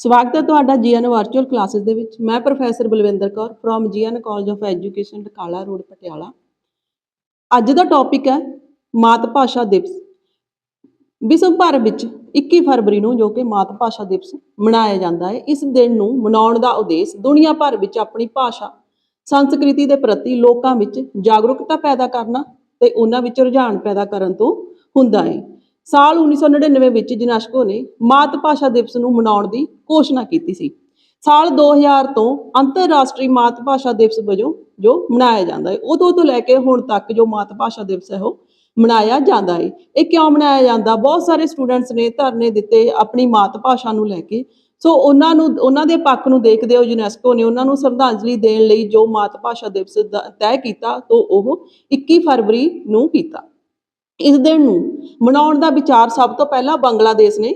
ਸਵਾਗਤ ਹੈ ਤੁਹਾਡਾ ਜੀਐਨ ਵਰਚੁਅਲ ਕਲਾਸਿਸ ਦੇ ਵਿੱਚ। ਮੈਂ professor Balwinder Kaur from GN college of education Takala, road, Patiala. ਅੱਜ ਦਾ ਟੌਪਿਕ ਹੈ ਮਾਤ ਭਾਸ਼ਾ ਦਿਵਸ। ਵਿਸ਼ਵ ਭਰ ਵਿੱਚ 21 ਫਰਵਰੀ ਨੂੰ ਜੋ ਕਿ ਮਾਤ ਭਾਸ਼ਾ ਦਿਵਸ ਮਨਾਇਆ ਜਾਂਦਾ ਹੈ, ਇਸ ਦਿਨ ਨੂੰ ਮਨਾਉਣ ਦਾ ਉਦੇਸ਼ ਦੁਨੀਆ ਭਰ ਵਿੱਚ ਆਪਣੀ ਭਾਸ਼ਾ, ਸੰਸਕ੍ਰਿਤੀ ਦੇ ਪ੍ਰਤੀ ਲੋਕਾਂ ਵਿੱਚ ਜਾਗਰੂਕਤਾ ਪੈਦਾ ਕਰਨਾ ਤੇ ਉਹਨਾਂ ਵਿੱਚ ਰੁਝਾਨ ਪੈਦਾ ਕਰਨ ਤੋਂ ਹੁੰਦਾ ਹੈ। ਸਾਲ 1999 ਵਿੱਚ ਯੂਨੈਸਕੋ ਨੇ ਮਾਤ ਭਾਸ਼ਾ ਦਿਵਸ ਨੂੰ ਮਨਾਉਣ ਦੀ ਘੋਸ਼ਣਾ ਕੀਤੀ ਸੀ। ਸਾਲ 2000 ਤੋਂ ਅੰਤਰਰਾਸ਼ਟਰੀ ਮਾਤ ਭਾਸ਼ਾ ਦਿਵਸ ਵਜੋਂ ਜੋ ਮਨਾਇਆ ਜਾਂਦਾ ਹੈ ਉਦੋਂ ਤੋਂ ਲੈ ਕੇ ਹੁਣ ਤੱਕ ਜੋ ਮਾਤ ਭਾਸ਼ਾ ਦਿਵਸ ਹੈ ਉਹ ਮਨਾਇਆ ਜਾਂਦਾ ਹੈ ਇਹ ਕਿਉਂ ਮਨਾਇਆ ਜਾਂਦਾ? ਬਹੁਤ ਸਾਰੇ ਸਟੂਡੈਂਟਸ ਨੇ ਧਰਨੇ ਦਿੱਤੇ ਆਪਣੀ ਮਾਤ ਭਾਸ਼ਾ ਨੂੰ ਲੈ ਕੇ। ਸੋ ਉਹਨਾਂ ਨੂੰ, ਉਹਨਾਂ ਦੇ ਪੱਖ ਨੂੰ ਦੇਖਦੇ ਹੋ ਯੂਨੈਸਕੋ ਨੇ ਉਹਨਾਂ ਨੂੰ ਸ਼ਰਧਾਂਜਲੀ ਦੇਣ ਲਈ ਜੋ ਮਾਤ ਭਾਸ਼ਾ ਦਿਵਸ ਤੈਅ ਕੀਤਾ, ਤੋਂ ਉਹ 21 ਫਰਵਰੀ ਨੂੰ ਕੀਤਾ। ਇਸ ਦਿਨ ਨੂੰ ਮਨਾਉਣ ਦਾ ਵਿਚਾਰ ਸਭ ਤੋਂ ਪਹਿਲਾਂ ਬੰਗਲਾਦੇਸ਼ ਨੇ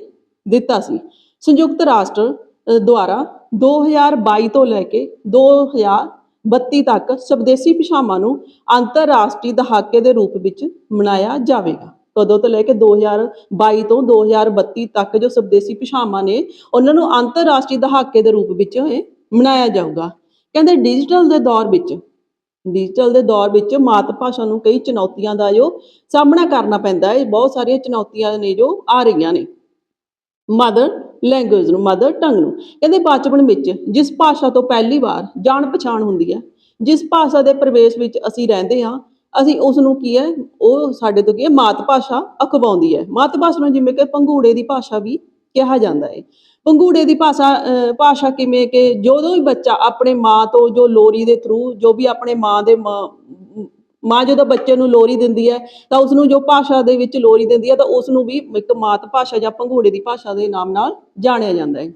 ਦਿੱਤਾ ਸੀ। ਸੰਯੁਕਤ ਰਾਸ਼ਟਰ ਅ, ਦੁਆਰਾ 2022 ਤੋਂ ਲੈ ਕੇ 2032 ਤੱਕ ਸਵਦੇਸੀ ਭਾਸ਼ਾਵਾਂ ਨੂੰ ਅੰਤਰਰਾਸ਼ਟਰੀ ਦਹਾਕੇ ਦੇ ਰੂਪ ਵਿੱਚ ਮਨਾਇਆ ਜਾਵੇਗਾ। ਕਦੋਂ ਤੋਂ ਲੈ ਕੇ 2022 ਤੋਂ 2032 ਤੱਕ ਜੋ ਸਵਦੇਸੀ ਭਾਸ਼ਾਵਾਂ ਨੇ ਉਹਨਾਂ ਨੂੰ ਅੰਤਰਰਾਸ਼ਟਰੀ ਦਹਾਕੇ ਦੇ ਰੂਪ ਵਿੱਚ ਇਹ ਮਨਾਇਆ ਜਾਊਗਾ। ਕਹਿੰਦੇ ਡਿਜੀਟਲ ਦੇ ਦੌਰ ਵਿੱਚ ਡਿਜੀਟਲ ਦੇ ਦੌਰ ਵਿੱਚ ਮਾਤ ਭਾਸ਼ਾ ਨੂੰ ਕਈ ਚੁਣੌਤੀਆਂ ਦਾ ਜੋ ਸਾਹਮਣਾ ਕਰਨਾ ਪੈਂਦਾ ਹੈ ਬਹੁਤ ਸਾਰੀਆਂ ਚੁਣੌਤੀਆਂ ਨੇ ਜੋ ਆ ਰਹੀਆਂ ਨੇ। ਮਦਰ ਲੈਂਗੁਏਜ ਨੂੰ ਮਦਰ ਟੰਗ ਨੂੰ ਕਹਿੰਦੇ ਬਚਪਨ ਵਿੱਚ ਜਿਸ ਭਾਸ਼ਾ ਤੋਂ ਪਹਿਲੀ ਵਾਰ ਜਾਣ ਪਛਾਣ ਹੁੰਦੀ ਹੈ, ਜਿਸ ਭਾਸ਼ਾ ਦੇ ਪ੍ਰਵੇਸ਼ ਵਿੱਚ ਅਸੀਂ ਰਹਿੰਦੇ ਹਾਂ, ਅਸੀਂ ਉਸ ਨੂੰ ਕੀ ਹੈ, ਉਹ ਸਾਡੇ ਤੋਂ ਕੀ ਹੈ, ਮਾਤ ਭਾਸ਼ਾ ਅਖਵਾਉਂਦੀ ਹੈ। ਮਾਤ ਭਾਸ਼ਾ ਨੂੰ ਜਿਵੇਂ ਕਿ ਪੰਘੂੜੇ ਦੀ ਭਾਸ਼ਾ ਵੀ ਕਿਹਾ ਜਾਂਦਾ ਹੈ ਪੰਘੂੜੇ ਦੀ ਭਾਸ਼ਾ ਭਾਸ਼ਾ ਕਿਵੇਂ ਕਿ ਜਦੋਂ ਵੀ ਬੱਚਾ ਆਪਣੇ ਮਾਂ ਤੋਂ ਜੋ ਲੋਰੀ ਦੇ ਥਰੂ ਜੋ ਵੀ ਆਪਣੇ ਮਾਂ ਦੇ ਮਾਂ ਜਦੋਂ ਬੱਚੇ ਨੂੰ ਲੋਰੀ ਦਿੰਦੀ ਹੈ, ਤਾਂ ਉਸ ਨੂੰ ਜੋ ਭਾਸ਼ਾ ਦੇ ਵਿੱਚ ਲੋਰੀ ਦਿੰਦੀ ਹੈ, ਤਾਂ ਉਸ ਨੂੰ ਵੀ ਇੱਕ ਮਾਤ ਭਾਸ਼ਾ ਜਾਂ ਪੰਘੂੜੇ ਦੀ ਭਾਸ਼ਾ ਦੇ ਨਾਮ ਨਾਲ ਜਾਣਿਆ ਜਾਂਦਾ ਹੈ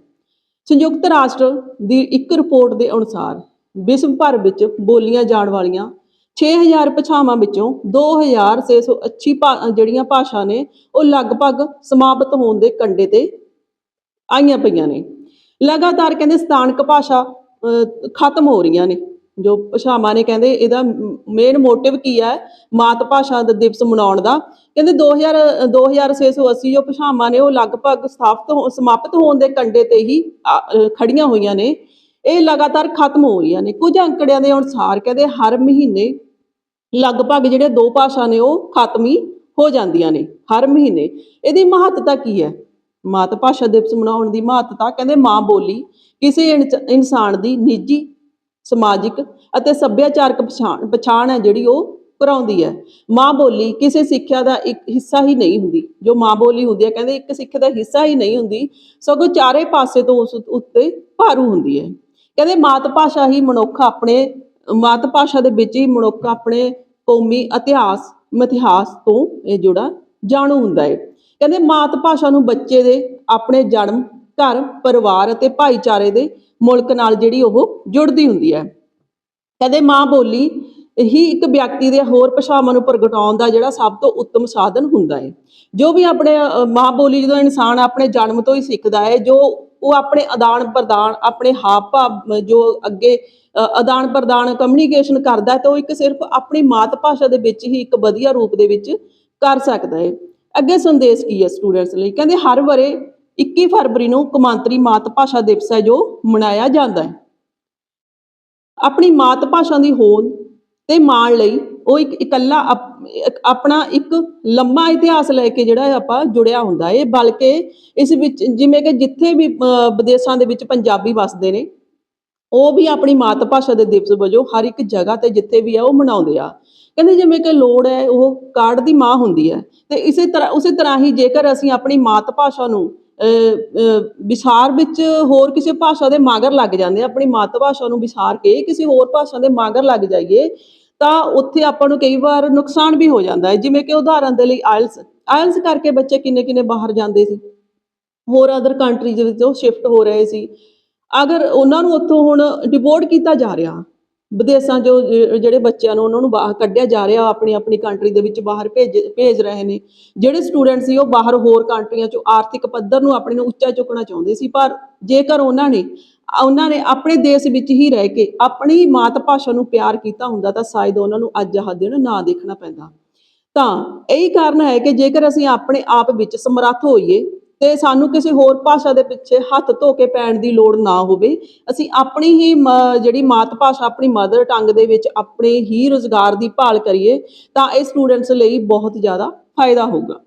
ਸੰਯੁਕਤ ਰਾਸ਼ਟਰ ਦੀ ਇੱਕ ਰਿਪੋਰਟ ਦੇ ਅਨੁਸਾਰ ਵਿਸ਼ਵ ਭਰ ਵਿੱਚ ਬੋਲੀਆਂ ਜਾਣ ਵਾਲੀਆਂ 6000 ਭਾਸ਼ਾਵਾਂ ਵਿੱਚੋਂ 2680 ਭਾ- ਜਿਹੜੀਆਂ ਭਾਸ਼ਾ ਨੇ, ਉਹ ਲਗਭਗ ਸਮਾਪਤ ਹੋਣ ਦੇ ਕੰਢੇ ਤੇ ਆਈਆਂ ਪਈਆਂ ਨੇ। ਲਗਾਤਾਰ ਕਹਿੰਦੇ ਸਥਾਨਕ ਭਾਸ਼ਾ ਅਹ, ਖਤਮ ਹੋ ਰਹੀਆਂ ਨੇ। ਜੋ ਭਾਸ਼ਾਵਾਂ ਨੇ ਕਹਿੰਦੇ ਇਹਦਾ ਮੇਨ ਮੋਟਿਵ ਕੀ ਹੈ? ਮਾਤ ਭਾਸ਼ਾ ਦਾ ਦਿਵਸ ਮਨਾਉਣ ਦਾ। ਕਹਿੰਦੇ 2000 2680 ਜੋ ਭਾਸ਼ਾਵਾਂ ਨੇ ਉਹ ਲਗਭਗ ਸਥਾਪਿਤ ਹੋ- ਸਮਾਪਤ ਹੋਣ ਦੇ ਕੰਢੇ ਤੇ ਹੀ ਖੜੀਆਂ ਹੋਈਆਂ ਨੇ। ਇਹ ਲਗਾਤਾਰ ਖਤਮ ਹੋ ਰਹੀਆਂ ਨੇ। ਕੁਝ ਅੰਕੜਿਆਂ ਦੇ ਅਨੁਸਾਰ ਕਹਿੰਦੇ ਹਰ ਮਹੀਨੇ ਲਗਭਗ ਜਿਹੜੇ ਦੋ ਭਾਸ਼ਾ ਨੇ ਉਹ ਖਤਮ ਹੀ ਹੋ ਜਾਂਦੀਆਂ ਨੇ। ਹਰ ਮਹੀਨੇ। ਇਹਦੀ ਮਹੱਤਤਾ ਕੀ ਹੈ? ਮਾਤ ਭਾਸ਼ਾ ਦਿਵਸ ਮਨਾਉਣ ਦੀ ਮਹੱਤਤਾ ਕਹਿੰਦੇ ਮਾਂ ਬੋਲੀ ਕਿਸੇ ਇਨਸਾਨ ਦੀ ਨਿੱਜੀ, ਸਮਾਜਿਕ ਅਤੇ ਸੱਭਿਆਚਾਰਕ ਪਛਾਣ ਪਛਾਣ ਹੈ ਜਿਹੜੀ ਉਹ ਕਰਾਉਂਦੀ ਹੈ। ਮਾਂ ਬੋਲੀ ਕਿਸੇ ਸਿੱਖਿਆ ਦਾ ਇੱਕ ਹਿੱਸਾ ਹੀ ਨਹੀਂ ਹੁੰਦੀ। ਜੋ ਮਾਂ ਬੋਲੀ ਹੁੰਦੀ ਹੈ, ਕਹਿੰਦੇ ਇੱਕ ਸਿੱਖਿਆ ਦਾ ਹਿੱਸਾ ਹੀ ਨਹੀਂ ਹੁੰਦੀ, ਸਗੋਂ ਚਾਰੇ ਪਾਸੇ ਤੋਂ ਉਸ ਉੱਤੇ ਭਾਰੂ ਹੁੰਦੀ ਹੈ। ਕਹਿੰਦੇ ਮਾਤ ਭਾਸ਼ਾ ਹੀ ਮਨੁੱਖ ਆਪਣੇ ਮਾਤ ਭਾਸ਼ਾ ਦੇ ਵਿੱਚ ਹੀ ਮਨੁੱਖ ਆਪਣੇ ਕੌਮੀ ਇਤਿਹਾਸ ਮਿਥਿਹਾਸ ਤੋਂ ਇਹ ਜੁੜਾ ਜਾਣੂ ਹੁੰਦਾ ਹੈ। ਕਹਿੰਦੇ ਮਾਤ ਭਾਸ਼ਾ ਨੂੰ ਬੱਚੇ ਦੇ, ਆਪਣੇ ਜਨਮ, ਘਰ, ਪਰਿਵਾਰ ਅਤੇ ਭਾਈਚਾਰੇ ਦੇ ਮੁਲਕ ਨਾਲ ਜਿਹੜੀ ਉਹ ਜੁੜਦੀ ਹੁੰਦੀ ਹੈ। ਕਹਿੰਦੇ ਮਾਂ ਬੋਲੀ ਹੀ ਇੱਕ ਵਿਅਕਤੀ ਦੇ ਹੋਰ ਭਾਸ਼ਾਵਾਂ ਨੂੰ ਪ੍ਰਗਟਾਉਣ ਦਾ ਜਿਹੜਾ ਸਭ ਤੋਂ ਉੱਤਮ ਸਾਧਨ ਹੁੰਦਾ ਹੈ। ਜੋ ਵੀ ਆਪਣੇ ਮਾਂ ਬੋਲੀ ਜਦੋਂ ਇਨਸਾਨ ਆਪਣੇ ਜਨਮ ਤੋਂ ਹੀ ਸਿੱਖਦਾ ਹੈ, ਜੋ ਉਹ ਆਪਣੇ ਆਦਾਨ ਪ੍ਰਦਾਨ, ਆਪਣੇ ਹਾਵ ਭਾਵ ਜੋ ਅੱਗੇ ਆਦਾਨ ਪ੍ਰਦਾਨ ਕਮਿਊਨੀਕੇਸ਼ਨ ਕਰਦਾ ਹੈ, ਤਾਂ ਉਹ ਇੱਕ ਸਿਰਫ ਆਪਣੀ ਮਾਤ ਭਾਸ਼ਾ ਦੇ ਵਿੱਚ ਹੀ ਇੱਕ ਵਧੀਆ ਰੂਪ ਦੇ ਵਿੱਚ ਕਰ ਸਕਦਾ ਹੈ। ਅੱਗੇ ਸੰਦੇਸ਼ ਕੀ ਹੈ ਸਟੂਡੈਂਟਸ ਲਈ? ਕਹਿੰਦੇ ਹਰ ਵਰੇ 21 ਫਰਵਰੀ ਨੂੰ ਕੌਮਾਂਤਰੀ ਮਾਤ ਭਾਸ਼ਾ ਦਿਵਸ ਹੈ ਜੋ ਮਨਾਇਆ ਜਾਂਦਾ ਹੈ। ਆਪਣੀ ਮਾਤ ਭਾਸ਼ਾ ਦੀ ਹੋਂਦ ਤੇ ਮਾਣ ਲਈ ਉਹ ਇੱਕ ਇਕੱਲਾ ਆਪਣਾ ਇੱਕ ਲੰਮਾ ਇਤਿਹਾਸ ਲੈ ਕੇ ਜਿਹੜਾ ਹੈ ਆਪਾਂ ਜੁੜਿਆ ਹੁੰਦਾ ਹੈ। ਬਲਕਿ ਇਸ ਵਿੱਚ ਜਿਵੇਂ ਕਿ ਜਿੱਥੇ ਵੀ ਅਹ, ਵਿਦੇਸ਼ਾਂ ਦੇ ਵਿੱਚ ਪੰਜਾਬੀ ਵੱਸਦੇ ਨੇ ਉਹ ਵੀ ਆਪਣੀ ਮਾਤ ਭਾਸ਼ਾ ਦੇ ਦਿਵਸ ਵਜੋਂ ਹਰ ਇੱਕ ਜਗ੍ਹਾ ਤੇ ਜਿੱਥੇ ਵੀ ਆ, ਉਹ ਮਨਾਉਂਦੇ ਆ। ਕਹਿੰਦੇ ਜਿਵੇਂ ਕਿ ਲੋੜ ਹੈ, ਉਹ ਕਾਰਡ ਦੀ ਮਾਂ ਹੁੰਦੀ ਹੈ। ਤੇ ਇਸੇ ਤਰ੍ਹਾਂ, ਉਸੇ ਤਰ੍ਹਾਂ ਹੀ ਜੇਕਰ ਅਸੀਂ ਆਪਣੀ ਮਾਤ ਭਾਸ਼ਾ ਨੂੰ ਵਿਸਾਰ ਵਿੱਚ ਹੋਰ ਕਿਸੇ ਭਾਸ਼ਾ ਦੇ ਮਾਗਰ ਲੱਗ ਜਾਂਦੇ ਆ, ਆਪਣੀ ਮਾਤ ਭਾਸ਼ਾ ਨੂੰ ਵਿਸਾਰ ਕੇ ਕਿਸੇ ਹੋਰ ਭਾਸ਼ਾ ਦੇ ਮਾਗਰ ਲੱਗ ਜਾਈਏ, ਤਾਂ ਉੱਥੇ ਆਪਾਂ ਨੂੰ ਕਈ ਵਾਰ ਨੁਕਸਾਨ ਵੀ ਹੋ ਜਾਂਦਾ ਹੈ। ਜਿਵੇਂ ਕਿ ਉਦਾਹਰਨ ਦੇ ਲਈ ਆਇਲਸ ਆਇਲਸ ਕਰਕੇ ਬੱਚੇ ਕਿੰਨੇ ਕਿੰਨੇ ਬਾਹਰ ਜਾਂਦੇ ਸੀ। ਹੋਰ ਅਦਰ ਕੰਟਰੀਜ਼ ਦੇ ਵਿੱਚ ਉਹ ਸ਼ਿਫਟ ਹੋ ਰਹੇ ਸੀ। ਅਗਰ ਉਹਨਾਂ ਨੂੰ ਉੱਥੋਂ ਹੁਣ ਡਿਪੋਰਟ ਕੀਤਾ ਜਾ ਰਿਹਾ, ਵਿਦੇਸ਼ਾਂ ਜੋ ਜਿਹੜੇ ਬੱਚਿਆਂ ਨੂੰ ਉਹਨਾਂ ਨੂੰ ਬਾਹਰ ਕੱਢਿਆ ਜਾ ਰਿਹਾ ਆਪਣੀ ਆਪਣੀ ਕੰਟਰੀ ਦੇ ਵਿੱਚ ਬਾਹਰ ਭੇਜ ਭੇਜ ਰਹੇ ਨੇ, ਜਿਹੜੇ ਸਟੂਡੈਂਟ ਸੀ ਉਹ ਬਾਹਰ ਹੋਰ ਕੰਟਰੀਆਂ ਚੋਂ ਆਰਥਿਕ ਪੱਧਰ ਨੂੰ ਆਪਣੇ ਨੂੰ ਉੱਚਾ ਚੁੱਕਣਾ ਚਾਹੁੰਦੇ ਸੀ, ਪਰ ਜੇਕਰ ਉਹਨਾਂ ਨੇ ਉਹਨਾਂ ਨੇ ਆਪਣੇ ਦੇਸ਼ ਵਿੱਚ ਹੀ ਰਹਿ ਕੇ ਆਪਣੀ ਮਾਤ ਭਾਸ਼ਾ ਨੂੰ ਪਿਆਰ ਕੀਤਾ ਹੁੰਦਾ, ਤਾਂ ਸ਼ਾਇਦ ਉਹਨਾਂ ਨੂੰ ਅੱਜ ਆਹ ਦਿਨ ਨਾ ਦੇਖਣਾ ਪੈਂਦਾ। ਤਾਂ ਇਹੀ ਕਾਰਨ ਹੈ ਕਿ ਜੇਕਰ ਅਸੀਂ ਆਪਣੇ ਆਪ ਵਿੱਚ ਸਮਰੱਥ ਹੋਈਏ ਤੇ ਸਾਨੂੰ ਕਿਸੇ ਹੋਰ ਭਾਸ਼ਾ ਦੇ ਪਿੱਛੇ ਹੱਥ ਧੋ ਕੇ ਪੈਣ ਦੀ ਲੋੜ ਨਾ ਹੋਵੇ। ਅਸੀਂ ਆਪਣੀ ਹੀ ਮ- ਜਿਹੜੀ ਮਾਤ ਭਾਸ਼ਾ ਆਪਣੀ ਮਦਰ ਟੰਗ ਦੇ ਵਿੱਚ ਆਪਣੇ ਹੀ ਰੋਜ਼ਗਾਰ ਦੀ ਭਾਲ ਕਰੀਏ, ਤਾਂ ਇਹ ਸਟੂਡੈਂਟਸ ਲਈ ਬਹੁਤ ਜ਼ਿਆਦਾ ਫਾਇਦਾ ਹੋਊਗਾ।